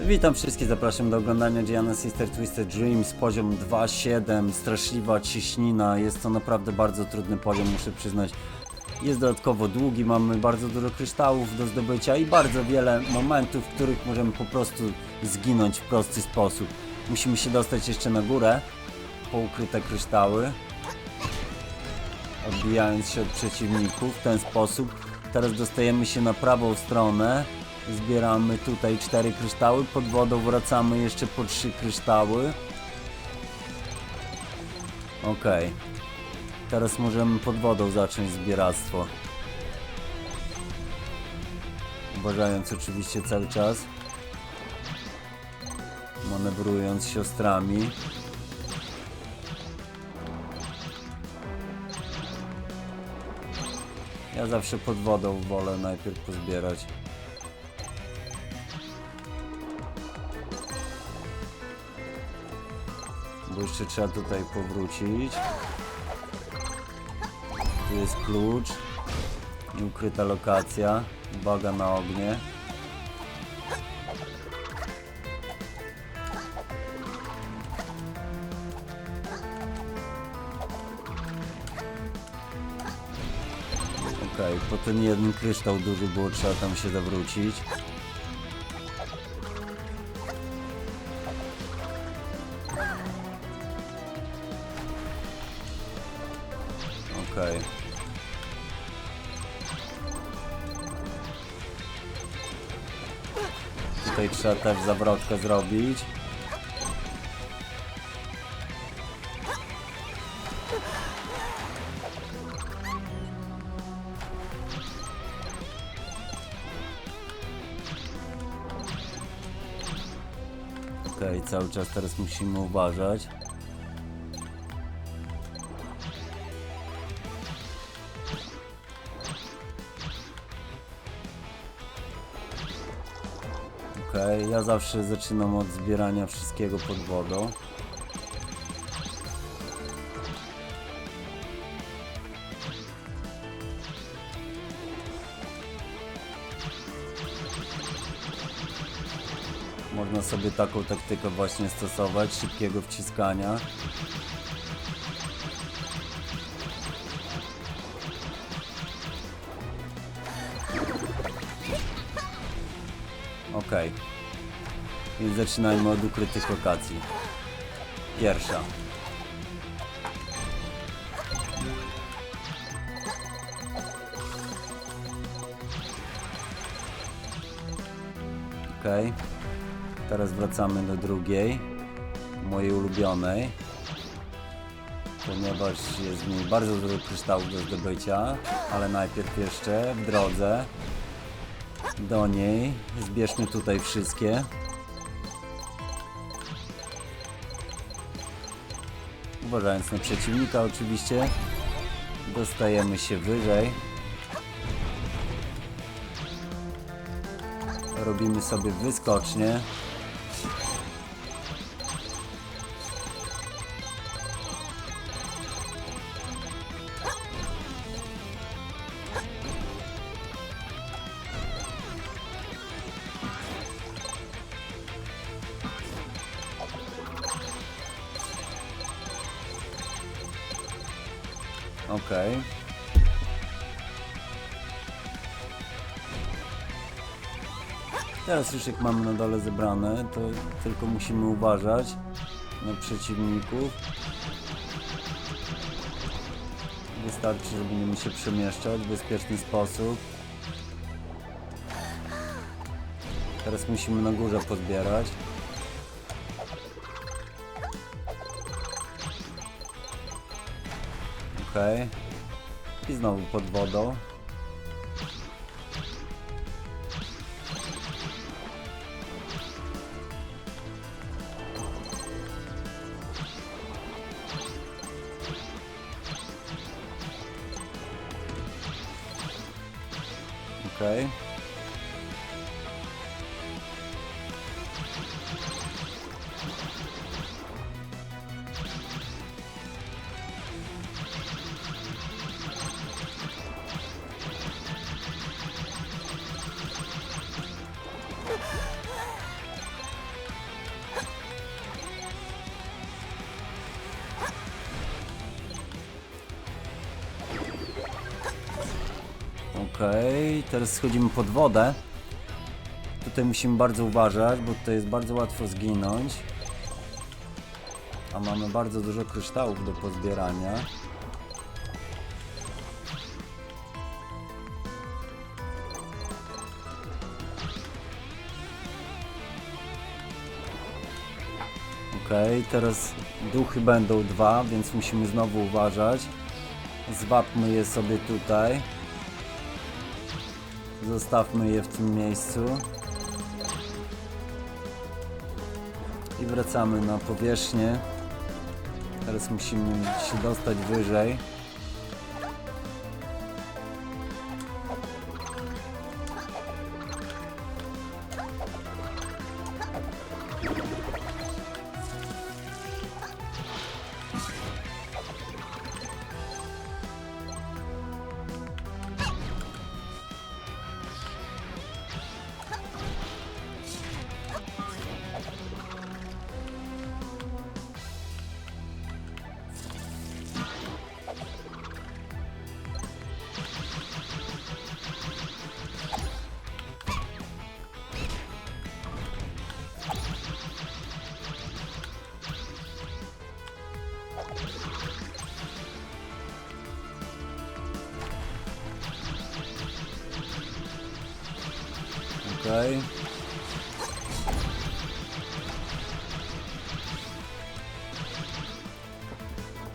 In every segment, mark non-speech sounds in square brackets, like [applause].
Witam wszystkich, zapraszam do oglądania Gianna Sister Twisted Dreams, poziom 2.7, straszliwa ciśnina, jest to naprawdę bardzo trudny poziom, muszę przyznać. Jest dodatkowo długi, mamy bardzo dużo kryształów do zdobycia i bardzo wiele momentów, w których możemy po prostu zginąć w prosty sposób. Musimy się dostać jeszcze na górę, po ukryte kryształy, odbijając się od przeciwników w ten sposób. Teraz dostajemy się na prawą stronę, zbieramy tutaj cztery kryształy, pod wodą wracamy jeszcze po trzy kryształy. Okej. Teraz możemy pod wodą zacząć zbieractwo. Uważając oczywiście cały czas. Manewrując siostrami. Ja zawsze pod wodą wolę najpierw pozbierać. Bo jeszcze trzeba tutaj powrócić. Tu jest klucz. I ukryta lokacja. Uwaga na ognie. Okej, po ten jeden kryształ duży było trzeba tam się zawrócić. Trzeba też zawrotkę zrobić. Okej, cały czas teraz musimy uważać. Okej, ja zawsze zaczynam od zbierania wszystkiego pod wodą. Można sobie taką taktykę właśnie stosować, szybkiego wciskania. Okej. Więc zaczynajmy od ukrytych lokacji. Pierwsza. Okej. Teraz wracamy do drugiej. Mojej ulubionej. Ponieważ jest w niej bardzo dużo kryształów do zdobycia. Ale najpierw jeszcze w drodze do niej. Zbierzmy tutaj wszystkie. Uważając na przeciwnika oczywiście. Dostajemy się wyżej. Robimy sobie wyskocznie. Okej. Teraz już jak mamy na dole zebrane, to tylko musimy uważać na przeciwników. Wystarczy, że będziemy się przemieszczać w bezpieczny sposób. Teraz musimy na górze pozbierać. Okej. I znowu pod wodą. Teraz schodzimy pod wodę. Tutaj musimy bardzo uważać, bo tutaj jest bardzo łatwo zginąć. A mamy bardzo dużo kryształów do pozbierania. Okej, teraz duchy będą dwa, więc musimy znowu uważać. Zwapmy je sobie tutaj. Zostawmy je w tym miejscu. I wracamy na powierzchnię. Teraz musimy się dostać wyżej.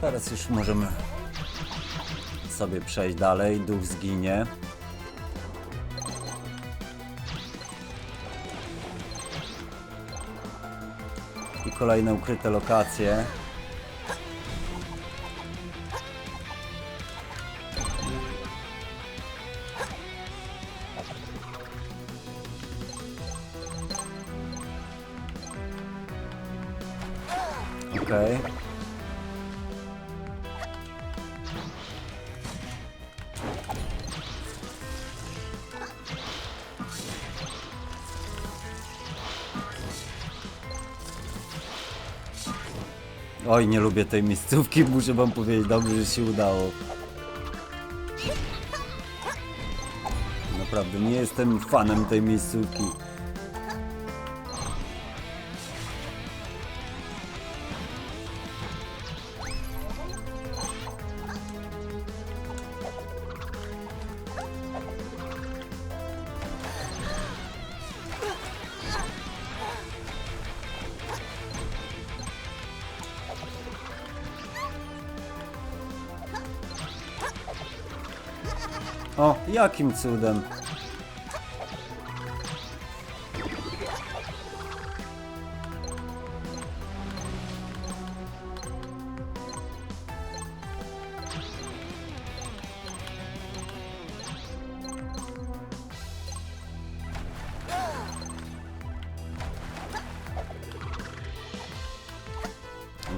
Teraz już możemy sobie przejść dalej. Duch zginie. I kolejne ukryte lokacje. Oj, nie lubię tej miejscówki, [laughs] muszę wam powiedzieć, dobrze, że się udało. Naprawdę, nie jestem fanem tej miejscówki. O, jakim cudem?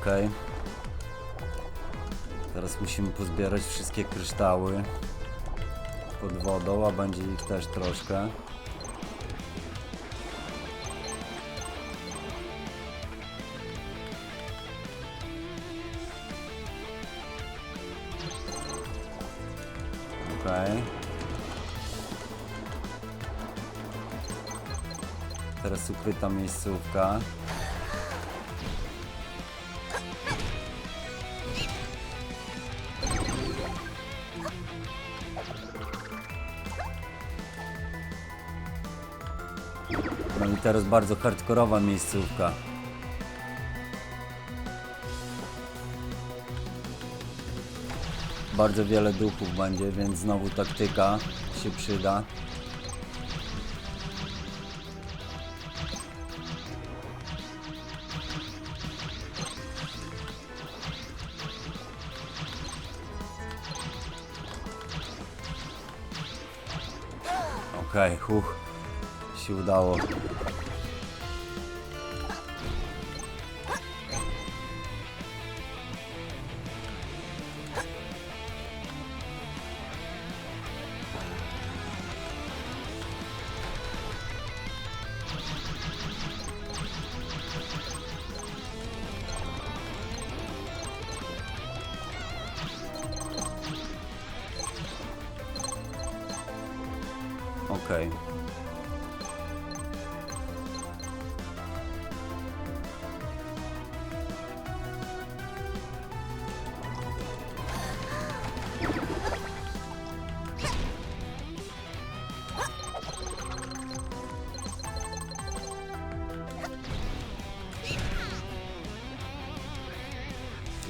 Okej. Teraz musimy pozbierać wszystkie kryształy pod wodą, a będzie ich też troszkę. Okej. Teraz ukryta miejscówka. Teraz bardzo hardkorowa miejscówka. Bardzo wiele duchów będzie, więc znowu taktyka się przyda. Okej, huch, się udało. Okej.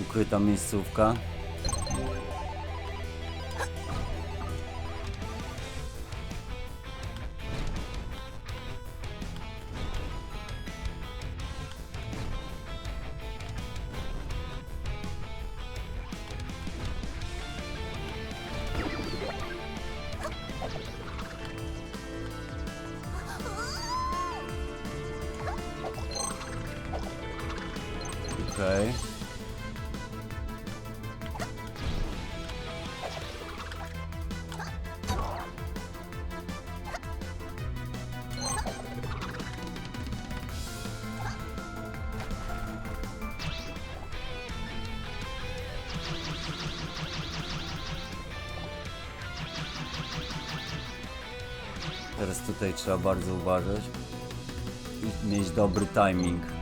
Ukryta miejscówka. Okej. Teraz tutaj trzeba bardzo uważać i mieć dobry timing.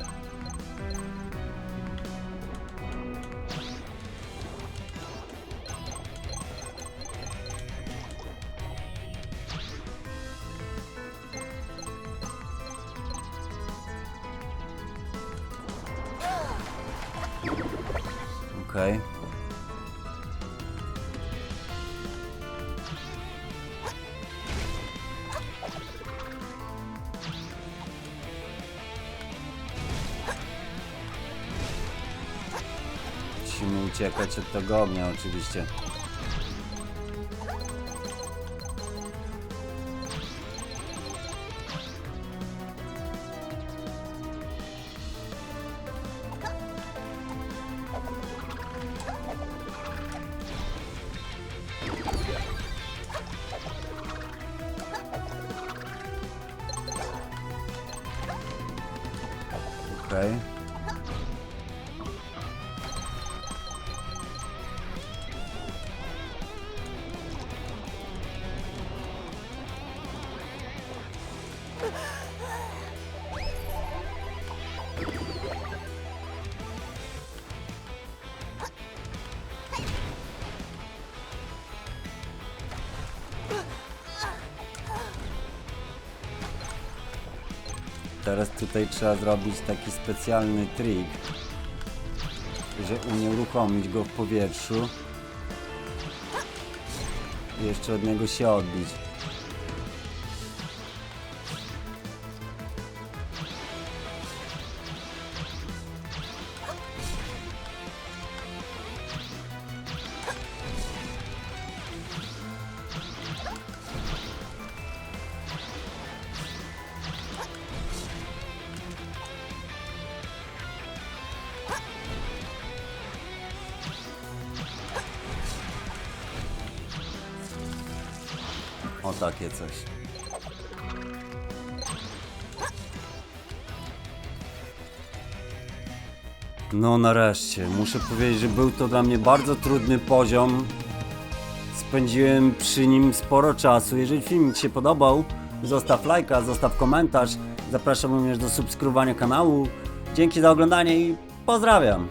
Uciekać od tego ognia oczywiście. Okej. Teraz tutaj trzeba zrobić taki specjalny trik, że unieruchomić go w powietrzu i jeszcze od niego się odbić. O takie coś. No nareszcie, muszę powiedzieć, że był to dla mnie bardzo trudny poziom. Spędziłem przy nim sporo czasu. Jeżeli film Ci się podobał, zostaw lajka, zostaw komentarz. Zapraszam również do subskrybowania kanału. Dzięki za oglądanie i pozdrawiam.